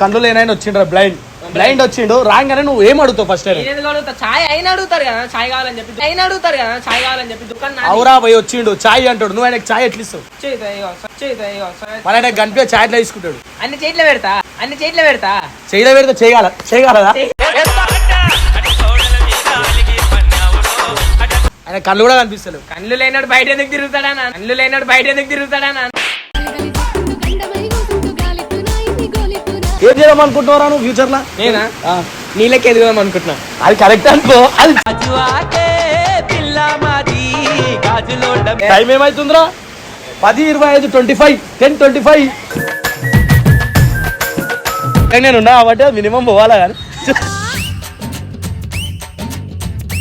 కళ్ళు లేనైనా వచ్చిండ్రా blind blind వచ్చిండు రాగానే నువ్వు ఏం అడుగుతావు ఫస్ట్ అడుగుతా. చాయ్ అయినా అడుగుతారు కదా చాయ్ కావాలని చెప్పి. అయినా అడుగుతారు కదా చాయ్ కావాలని చెప్పి. దుకాణం. అవురా పోయి వచ్చిండు చాయ్ అంటాడు. నువ్వు ఆయనకి చాయ్ ఎట్లా ఇస్తావు. మన ఆయన గంట చాయ్ ఎట్లా తీసుకుంటాడు? అన్ని చేతిలో పెడతా అన్ని చేతిలో పెడతా. చేయలే పెడితే చేయగల చేయగలదా? ఆయన కళ్ళు కూడా కనిపిస్తలేవు. కళ్ళు లేనాడు బయట ఎందుకు తిరుగుతాడా? కళ్ళు లేనాడు బయట ఎందుకు తిరుగుతాడా ఏం చేద్దాం అనుకుంటున్నారా నువ్వు ఫ్యూచర్లో? నేనా? ఆ, నీళ్ళకి ఎదుగుదాం అనుకుంటున్నా? అది కరెక్ట్ అనుకో. అది టైం ఏమైతుందిరా? పది ఇరవై ఐదు twenty five ten twenty five నేను ఉన్నా కాబట్టి మినిమం పోవాలా కానీ.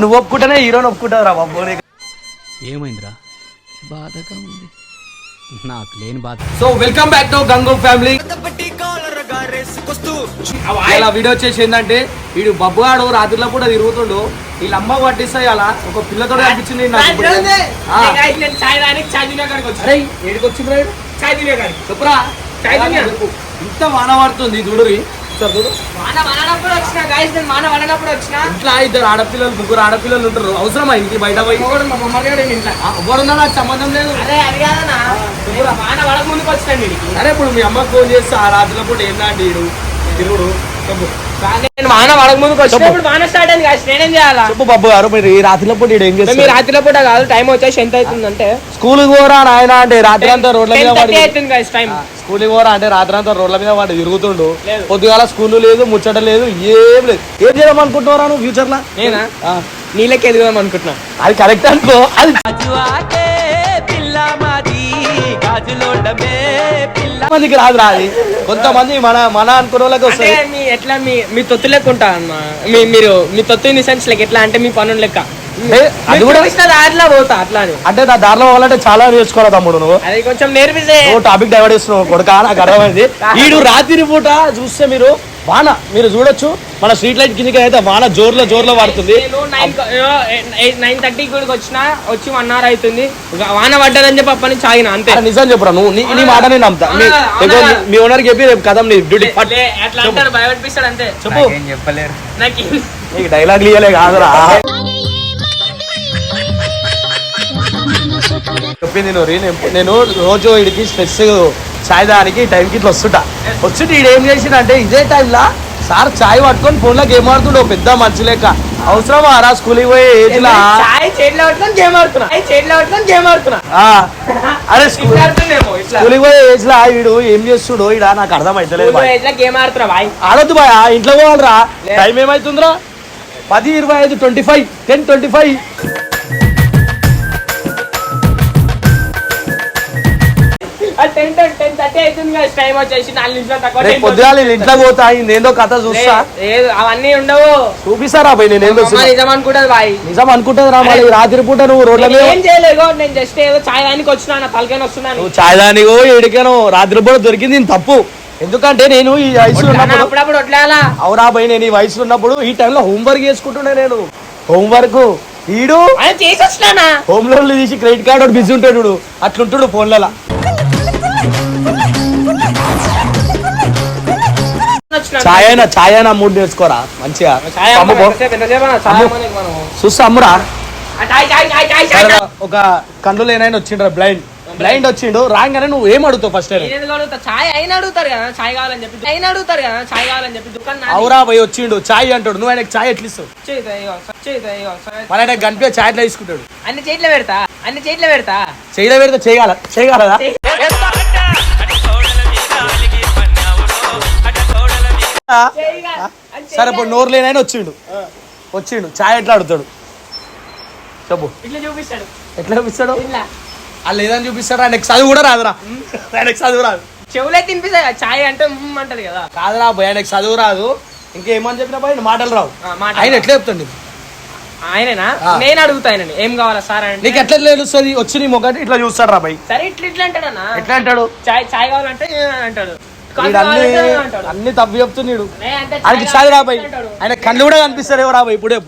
నువ్వు ఒప్పుకుంటేనే హీరోని ఒప్పుకుంటావు రా బాబు. ఏమైందిరా? బాధగా ఉంది. నాకు లేని బాధ. So welcome back to Gangu family ఇలా వీడియో వచ్చేసి ఏంటంటే వీడు బబ్బుగాడు రాత్రిలో కూడా తిరుగుతుండు. వీళ్ళ అమ్మ పట్టిస్తాయి అలా. ఒక పిల్లతో కాడికి. చెప్పురా. ఇంత వాన పడుతుంది చూడురి సార్ చూడు. ఇంట్లో ఇద్దరు ఆడపిల్లలు ముగ్గురు ఆడపిల్లలు ఉంటారు. అవసరమా ఇంటికి బయట పోయి? ఎవరున్నా నాకు సంబంధం లేదు. అరే ఇప్పుడు మీ అమ్మకి ఫోన్ చేస్తే ఆ రాత్రిలో పూట ఏంటంటే వీడు? తిరుగుడు. నేను వాన పడక ముందుకు వచ్చినప్పుడు వాన స్టార్ట్ అయింది నేనేం చేయాలా? చెప్పు బాబు గారు మీరు ఈ రాత్రిలో పూట ఏం చేస్తారు? రాత్రిలో పూట కాదు టైం వచ్చేసి ఎంత అవుతుందంటే స్కూల్ పోరా నాయన అంటే రాత్రి అంతా రోడ్ల మీద 10:30 పడి అవుతుంది టైం స్కూల్ పోరా అంటే రాత్రి అంతా రోడ్ల మీద వాడు తిరుగుతుండు. పొద్దుగాల స్కూల్ లేదు ముచ్చట లేదు ఏం లేదు. ఏం చేద్దాం అనుకుంటున్నారా నువ్వు ఫ్యూచర్లో? నేనా? నీళ్ళకి ఎదుగుదాం అనుకుంటున్నా? అది కరెక్ట్ అనుకో. అది మందికి రాదు రాది. కొంతమంది మన మన అనుకున్న వాళ్ళకి వస్తుంది మీ ఎట్లా మీ మీ తొత్తు లెక్క ఉంటా అన్న మీ మీరు మీ తొత్తు ఇన్ సెన్స్ లెక్క ఎట్లా? అంటే మీ పనులు లెక్క. అది కూడా దారిలో పోతా అట్లా అని అంటే నా దారిలో పోవాలంటే చాలా నేర్చుకోవాలి తమ్ముడు నువ్వు? అది కొంచెం నేర్పిస్తే. టాపిక్ డైవర్ట్ చేస్తున్నావు కొడుక నాకు అర్థమైంది. వీడు రాత్రి పూట చూస్తే మీరు వాన మీరు చూడొచ్చు. మన స్ట్రీట్ లైట్ కిందకి అయితే వాన జోర్లో జోర్లో పడుతుంది నేను థర్టీకి కూడా వచ్చిన వచ్చి వన్ అవర్ అవుతుంది. వాన పడ్డదని చెప్పి అప్పటి నుంచి ఆగిన అంతే. నిజం చెప్పురా నువ్వు నీ నీ మాట నేను నమ్ముతా. మీ- ఓనర్ చెప్పి రేపు కథం నీ డ్యూటీ. అట్లా అంటారు అంతే. చెప్పు. నాకు నీకు డైలాగ్ ఇయ్యలే కాదురా. చెప్పింది నేను నేను రోజు ఇడికి స్ట్రెస్ చాయ్ దానికి టైంకి ఇట్లా వస్తుంటా. వచ్చి ఈడు ఏం చేసిండంటే ఇదే టైంలో సార్ చాయ్ పట్టుకొని ఫోన్లో గేమ్ ఆడుతుండే పెద్ద మంచి లెక్క. అవసరం రా స్కూల్కి పోయే ఏజ్ లా? అరే స్కూల్కి పోయే ఏజ్ లా వీడు ఏం చేస్తుడో ఇడ నాకు అర్థం అవుతలేదు ఆడొద్దు బాయ్ ఇంట్లో పోవాలరా. టైం ఏమైతుందిరా? పది ఇరవై ఐదు twenty five ten twenty five ten ten thirty అవుతుంది కదా టైం వచ్చేసి నాలుగు నిమిషాలు తక్కువ పొద్దుగాల వీళ్ళ ఇంట్లో పోతా ఏందో కథ చూస్తా. అవన్నీ ఉండవు. చూపిస్తారా పోయి? నేను ఏందో నిజం అనుకుంటది బాయ్. నిజం అనుకుంటుంది రా మళ్ళీ రాత్రి పూట నువ్వు రోడ్ల మీద ఏం చేయలేదు నేను జస్ట్ ఏదో చాయ్ దానికి వచ్చినా నా తలకైనా వస్తున్నాను. నువ్వు చాయ్ దానికో ఏడికనో రాత్రి పూట దొరికింది తప్పు. ఎందుకంటే నేను ఈ వయసులో ఉన్నప్పుడు అవురా పోయి నేను ఈ వయసులో ఉన్నప్పుడు ఈ టైంలో హోంవర్క్ చేసుకుంటుండే నేను. హోంవర్క్ వీడు హోమ్ లోన్లు తీసి క్రెడిట్ కార్డు బిజీ ఉంటాడు. అట్లుంటాడు ఫోన్లలో. ఛాయ్ అయినా ఛాయ్ అయినా మూడు నేర్చుకోరా మంచిగా. చూస్తా అమ్మురా. ఒక కళ్ళు లేనైనా వచ్చిండ్రా బ్లైండ్ బ్లైండ్ వచ్చిండు రాగానే నువ్వు ఏం అడుగుతావు ఫస్ట్ అయినా అడుగుతారు కదా చాయ్ కావాలని చెప్పి. అయినా అడుగుతారు కదా చాయ్ కావాలని చెప్పి. దుకాణం నాది. అవురా పోయి వచ్చిండు ఛాయ్ అంటాడు. నువ్వు ఆయనకి ఛాయ్ ఎట్లా ఇస్తావు. మన ఆయన గంట ఛాయ్ ఎట్లా తీసుకుంటాడు? అన్ని చేతిలో పెడతా అన్ని చేతిలో పెడతా. చేయలే పెడితే చేయగల చేయగలదా సరే ఇప్పుడు నోరు లేనైనా వచ్చిండు. వచ్చిండు. ఛాయ్ ఎట్లా అడుగుతాడు? చెప్పు. ఎట్లా చూపిస్తాడు? వాళ్ళు ఏదని చూపిస్తాడు. ఆయనకి చదువు కూడా రాదురా. ఆయనకి చదువు రాదు. చెవులే తినిపిస్తాయి కదా, చాయ్ అంటే అంటది కదా. కాదురా పోయి ఆయనకి చదువు రాదు. ఇంకేమని చెప్పినా పోయి మాటలు రావు. ఆయన ఎట్లా చెప్తాడు ఆయననా. నేను అడుగుతా ఆయనని. ఏం కావాలా సార్ అంటే? నీకు ఎట్లా తెలుస్తుంది? వచ్చి నీ మొక్కటి ఇట్లా చూస్తాడు రా భయ్ సరే ఇట్లా ఇట్లా అంటాడన్నా? ఎట్లా అంటాడు? చాయ్ చాయ్ కావాలంటే అంటాడు. అన్ని అన్ని తప్పు చెప్తున్నాడు ఆయనకి చాయ్ చదువు రా కావాలంటే భయ్ అంటాడు. ఆయన కళ్ళు కూడా కనిపిస్తలేవు రా భయ్ ఇప్పుడే?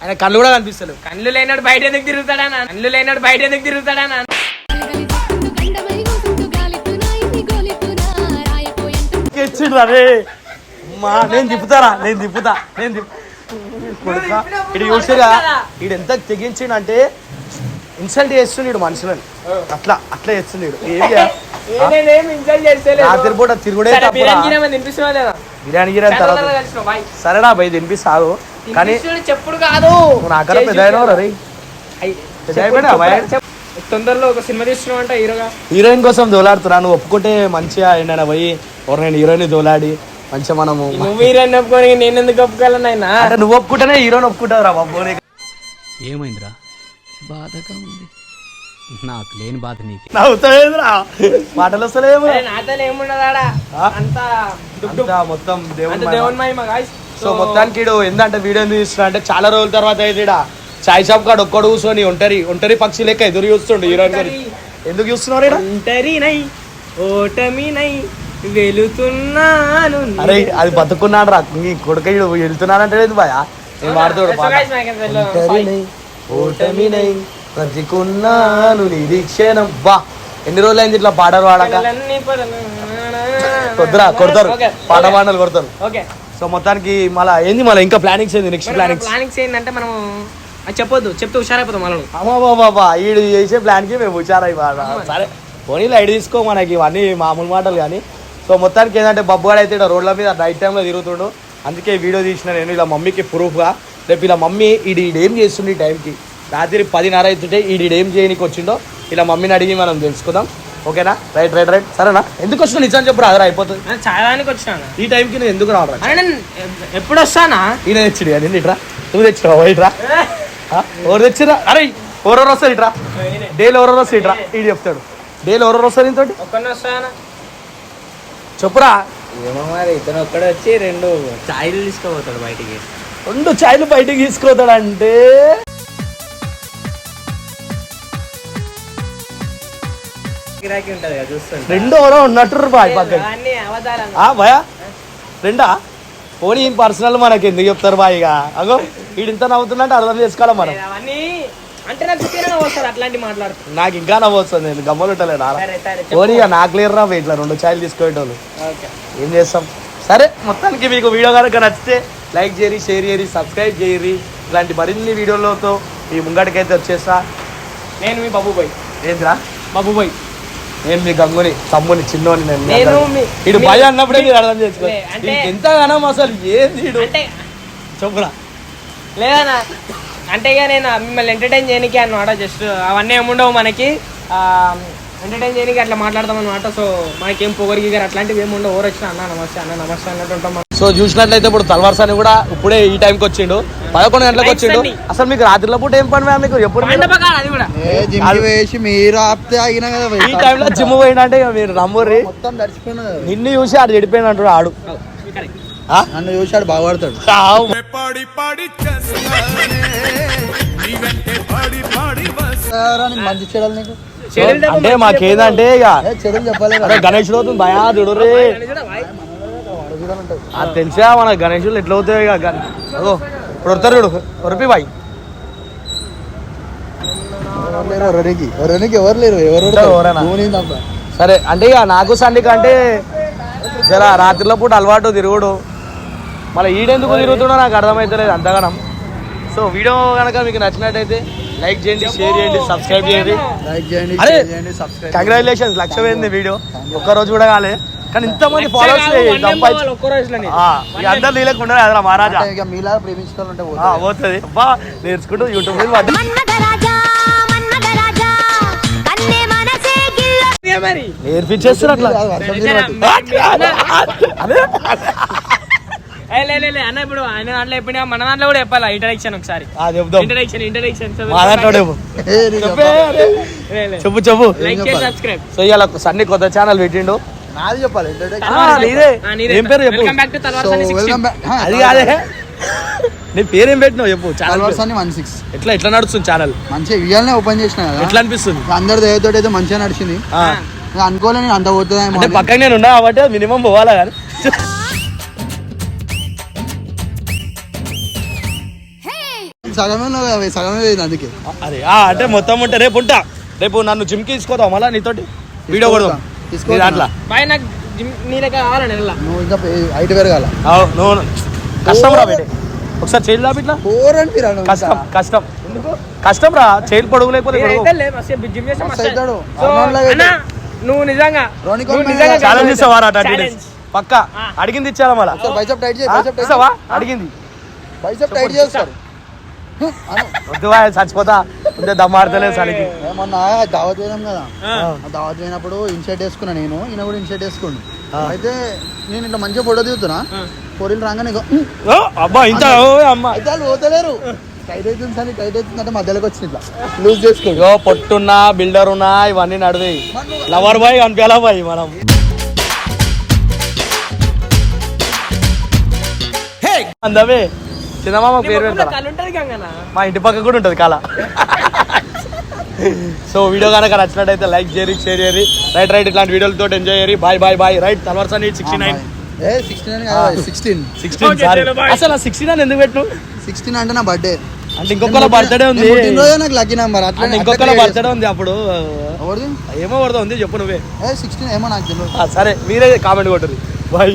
ఆయన కళ్ళు కూడా కనిపిస్తలేవు. కళ్ళు లేనాడు బయట ఎందుకు తిరుగుతాడా కళ్ళు లేనాడు బయట ఎందుకు తిరుగుతాడా అరే అమ్మా నేను తిప్పుతారా? నేను తిప్పుతా నేను తిప్పు చూసిరా ఇడు ఎంత తెగించిండు అంటే ఇన్సల్ట్ చేస్తుండడు మనుషులని. అట్లా అట్లా చేస్తుండడు ఏమి నేనేం ఇన్సల్ట్ చేస్తలేదు రాత్రి పూట తిరుగుడే. బిర్యానీ తర్వాత. సరేనా భయ్ తినిపిస్తావు. కానీ చెప్పుడు కాదు. నాకన్నా పెద్ద. తొందరలో ఒక సినిమా తీస్తున్నావు అంట హీరోగా. హీరోయిన్ కోసం దోలాడుతున్నా. నువ్వు ఒప్పుకుంటే మంచిగా ఏంటన్నా పోయి ఎవరినైనా హీరోయిన్ దోలాడి మంచిగా మనము నువ్వు హీరోని ఒప్పుకొని నేను ఎందుకు ఒప్పుకోవాలని ఆయన అంటే నువ్వు ఒప్పుకుంటేనే హీరోని ఒప్పుకుంటావు రా బాబు. ఏమైందిరా? బాధగా ఉంది. నాకు లేని బాధ నీకు. నవ్వుతావేంద్రా? మాటలు వస్తలేవు నాతో ఏముండదాడా ఆ? అంత మొత్తం దేవుని మహిమ. సో మొత్తానికి ఈడు ఏందంటే వీడియో ఎందుకు తీస్తున్నా అంటే చాలా రోజుల తర్వాత అయితే ఈడ చాయ్ షాప్ కాడ ఒక్కడు కూర్చొని ఒంటరి ఒంటరి పక్షి లెక్క ఎదురు చూస్తుండు హీరోయిన్ గురించి. ఎందుకు చూస్తున్నారు ఒంటరి నై ఓటమి నై వెళుతున్నాను నీ- అరే అది బతుకున్నాడు రా నీ కొడుక ఈడు వెళ్తున్నానంటే లేదు భయ నేను వాడుతాడు So guys, బ్రతికున్నాను నిరీక్షణం బా ఎన్ని రోజులు అయింది ఇట్లా పాటలు పాడక. కొద్దురా కొడతారు. పాట. పాటలు కొడతారు. ఓకే. సో మొత్తానికి మళ్ళీ ఏంది మళ్ళీ ఇంకా ప్లానింగ్స్ ఏంది నెక్స్ట్ ప్లానింగ్స్? ప్లానింగ్స్ ఏంటంటే మనం అది చెప్పొద్దు చెప్తే హుషారైపోతాం మనం అమ్మా బాబా ఈడు చేసే ప్లాన్కి మేము హుషారై సరే పోనీ లైట్ తీసుకో మనకి ఇవన్నీ మామూలు మాటలు కానీ. సో మొత్తానికి ఏంటంటే బబ్బుగాడు అయితే రోడ్ల మీద నైట్ టైంలో తిరుగుతుండు. అందుకే వీడియో తీసిన నేను ఇలా మమ్మీకి ప్రూఫ్గా రేపు ఇలా మమ్మీ ఈడు ఈడేం చేస్తుండే ఈ టైంకి రాత్రి పదిన్నర అవుతుంటే ఈడు ఈడేం చేయనికి వచ్చిండో ఇలా మమ్మీని అడిగి మనం తెలుసుకుందాం. ఓకేనా? Right right right. సరేనా? ఎందుకు వచ్చినా నిజం చెప్పు రాదు అయిపోతుంది. చాలానికి వచ్చినాను ఈ టైంకి నేను ఎందుకు రావడం ఎప్పుడు వస్తానా ఈయన తెచ్చిడు అని ఇట్రా. నువ్వు తెచ్చినావా ఇట్రా? ఆ? ఎవరు తెచ్చిరా అరే ఎవరెవరు వస్తారు ఇట్రా? డైలీ ఎవరెవరు వస్తారు ఇట్రా? ఈడు చెప్తాడు. డైలీ ఎవరెవరు వస్తారు ఇంతోటి వస్తానా? చెప్పురా. ఏమో మరి ఇతను ఒక్కడే వచ్చి రెండు ఛాయలు తీసుకోపోతాడు బయటికి. రెండు ఛాయలు బయటికి తీసుకుపోతాడు అంటే గిరాకీ ఉంటది కదా చూస్తుంటే. రెండు ఎవరో ఉన్నట్టు బాయ్ అన్ని అవతారాలు భయా రెండా? పోనీ పర్సనల్ మనకి ఎందుకు చెప్తారు బాయ్ ఇక? అగో వీడింత నవ్వుతున్నట్టు అర్థం చేసుకోవాలి మనం. అవన్నీ అంటే నాకు తీరన వస్తారు అట్లాంటి మాట్లాడుతుంది నాకు ఇంకా నవ్వు వస్తుంది నేను గమ్మలు ఉంటలేడు సరే సరే పోనీ ఇక నాకు క్లియర్ రా ఇట్లా రెండు ఛాయలు తీసుకునేటోళ్ళు. ఓకే. ఏం చేస్తాం? సరే మొత్తానికి మీకు వీడియో కనుక నచ్చితే లైక్ చేయరి షేర్ చేయరి సబ్స్క్రైబ్ చేయరి ఇలాంటి మరిన్ని వీడియోలతో ఈ ముంగడికైతే వచ్చేస్తా. నేను మీ బాబు బాయ్ ఏంద్రా? బాబు బాయ్ నేను మీ గంగుని తమ్ముని చిన్నోని నేను ఇడు మీ- భయ అన్నప్పుడే మీరు అర్థం చేసుకో ఎంత గనం అసలు ఏంది చెప్పురా. లేదన్నా అంటే ఇక నేను మిమ్మల్ని ఎంటర్టైన్ చేయడానికి అన్నమాట జస్ట్ అవన్నీ ఏముండవు మనకి. ఎంటర్టైన్ చేయడానికి అట్లా మాట్లాడతాం అనమాట సో మనకేం పొగరికి గారు అట్లాంటివి ఏమి ఉండవు. ఎవరు వచ్చినా అన్న నమస్తే అన్న నమస్తే అన్నట్టు ఉంటాం. సో చూసినట్లయితే ఇప్పుడు తల్వార్స్ అని కూడా ఇప్పుడే ఈ టైంకి వచ్చిండు పదకొండు గంటలకు వచ్చిండు. అసలు మీకు రాత్రిలో పూట ఏం పని మీకు ఎప్పుడు వేసి మీరు ఆపితే ఆగినా కదా. ఈ టైంలో జిమ్ పోయినంటే ఇక మీరు కదా. నిన్ను చూసి ఆడు చెడిపోయినట్టు ఆడు కరెక్ట్. ఆ? నన్ను బాగుపడతాడు ఆవ్. ఎవరా నీకు మంచి చెడలు నీకు అంటే మాకేందంటే ఇక గణేష్ అవుతుంది భయా కూడా బాయ్. అది తెలిసా? మన గణేషులు ఎట్లా అవుతాయి అగో ఇప్పుడు వస్తారు చూడు ఒరిపి బాయ్. ఎవరు లేరు? ఎవరు సరే అంటే ఇక నాకు సండికి అంటే జరా రాత్రిలో పూట అలవాటు తిరుగుడు. మళ్ళీ ఈడెందుకు తిరుగుతుండో నాకు అర్థమవుతలేదు అంతగానం. సో వీడియో కనుక మీకు నచ్చినట్టయితే లైక్ చేయండి షేర్ చేయండి సబ్స్క్రైబ్ చేయండి. లైక్ చేయండి కంగ్రాచులేషన్స్ లక్ష పోయింది వీడియో. ఒక్క రోజు కూడా కాలే. కానీ ఇంతమంది ఫాలోవర్స్ అందరు నీళ్ళకుండా అదరా మహారాజా. ఇక మీలా ప్రేమించుకోవాలంటే ఆ, పోతుంది. అబ్బా నేర్చుకుంటూ యూట్యూబ్ మీద నేర్పించేస్తారు అట్లా. అన్న ఇప్పుడు ఆయన దాంట్లో చెప్పిన మన దాంట్లో కూడా చెప్పాలి? ఇంటరాక్షన్ ఒకసారి. ఇంటరాక్షన్ ఇంటరాక్షన్ చెప్పు. చెప్పే, చెప్పాలి. అరే. చెప్పు. చెప్పు. లైక్ చేసి సబ్స్క్రైబ్ సో ఇవాళ సన్ని కొత్త ఛానల్ పెట్టిండు. నాది చెప్పాలి. introduction. ఆ, నీదే. ఏం పేరు చెప్పు? Welcome back to Talwar so Sunny welcome 16 back హా, అది కాదే. నీ పేరేం పెట్టినావు చెప్పు? ఛానల్ వన్ సిక్స్ ఎట్లా ఎట్లా నడుస్తుంది ఛానల్ మంచిగా ఇవాళనే ఓపెన్ చేసిన కదా. ఎట్లా అనిపిస్తుంది? అందరి దయతో అయితే మంచిగా నడిచింది. అనుకోలే నేను అంత పోతుందేమో అంటే. పక్కన నేను ఉన్నా కాబట్టి మినిమం పోవాలా కానీ. సగమే సగమే పోయింది అందుకే. అదే ఆ, అంటే మొత్తం ఉంటే రేపు ఉంటా. రేపు నన్ను జిమ్కి తీసుకోదాం మళ్ళా నీతోటి? వీడియో కొడదాం. నీ తీసుకోవద్దు. దాంట్లో బాయ్ నాకు జిమ్ నీ లెక్క కావాలని వెళ్ళా నువ్వు ఇంకా హైట్ పెరగాల? నువ్వు కష్టం రా ఒకసారి ఇట్లా. ఫోర్ అను కష్టం కష్టం. కష్టం రా చేయలు పొడుగు లేకపోతే జిమ్ చేస్తే మస్తు మస్తు అవుతాడు. సో, అరుణ్ లాగా అన్నా, నువ్వు నిజంగా ఛాలెంజ్. ఇస్తావా రా థర్టీ ఛాలెంజ్. డేస్ పక్క అడిగింది ఇచ్చారా మళ్ళా? చేయి అడిగింది. బైసప్ టైట్ చేస్తారు వద్దు చచ్చిపోతా. ఉంటే దమ్మాడతలేదు సరికి మొన్న దావత్ పోయినాం కదా? ఆ. దావత్ పోయినప్పుడు ఇన్షర్ట్ వేసుకున్నా నేను ఈయన కూడా ఇన్షర్ట్ వేసుకోండి. అయితే నేను ఇట్లా మంచిగా ఫోటో దిగుతున్నా. పొరిలు రాగానే అబ్బా ఇంత అయితే వాళ్ళు పోతలేరు. టైట్ అవుతుంది సార్ టైట్ అవుతుంది అంటే మధ్యలోకి వచ్చింది ఇట్లా. లూజ్ చేసుకోండి ఇగో పొట్టున్నా బిల్డర్ ఉన్నా ఇవన్నీ నడివి. లవర్ బాయ్ కనిపించాలా బాయ్ మనం? అందమే చిన్నమామ పేరు మా ఇంటి పక్క కూడా ఉంటుంది కళ. సో వీడియో కనుక నచ్చినట్టయితే లైక్ చేయరి షేర్ చేయరి రైట్ రైట్ ఇట్లాంటి వీడియోలతో ఎంజాయ్ చేయరి బాయ్ బాయ్ బాయ్ రైట్ తలవర్స నీట్ సిక్స్టీ నైన్ అని. అసలు సిక్స్టీన్ అని ఎందుకు పెట్టు సిక్స్టీన్ అంటే నా బర్త్డే అంటే ఇంకొకళ్ళ బర్త్డే ఉంది. నాకు లక్కీ నెంబర్ అట్లా అంటే ఇంకొకళ్ళ బర్త్డే ఉంది అప్పుడు. ఏమో పడుతుంది చెప్పు నువ్వే. ఏ సిక్స్టీన్ ఏమో నాకు తెలియదు సరే మీరే కామెంట్ కొట్టరు బాయ్